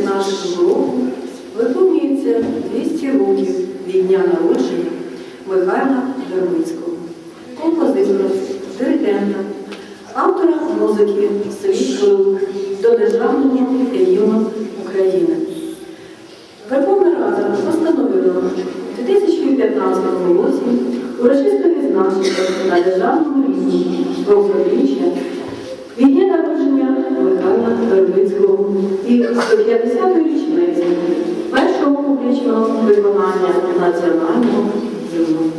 2016 року виповнюється 200 років від дня народження Михайла Вербицького, композитора, диригента, автора музики «Світ до Державного гімну України. Верховна Рада постановила у 2015 році урочисто відзначити на державному рівні профіліччя від дня народження Михайла Вербицького і 150-ї річниці першого публічного виконання національного гімну.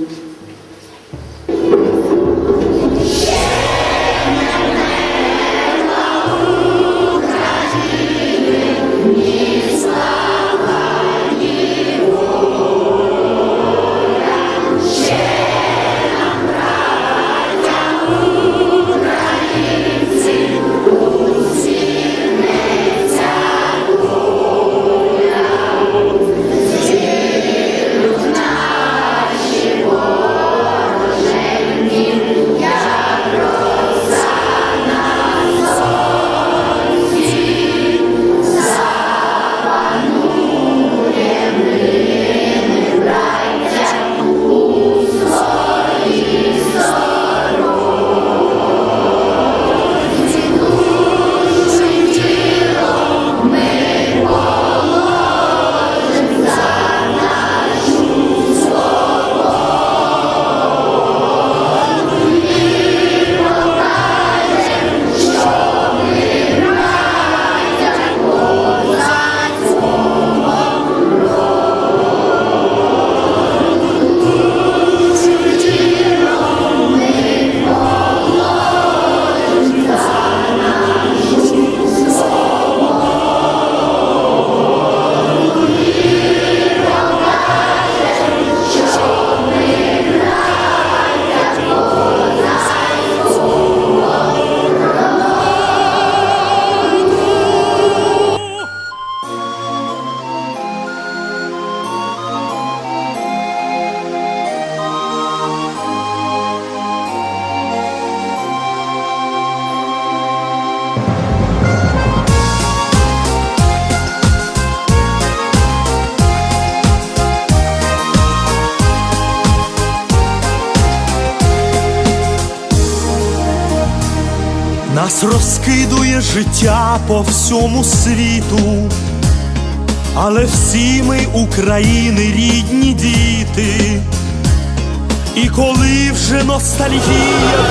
Нас розкидує життя по всьому світу, але всі ми України рідні діти, і коли вже ностальгія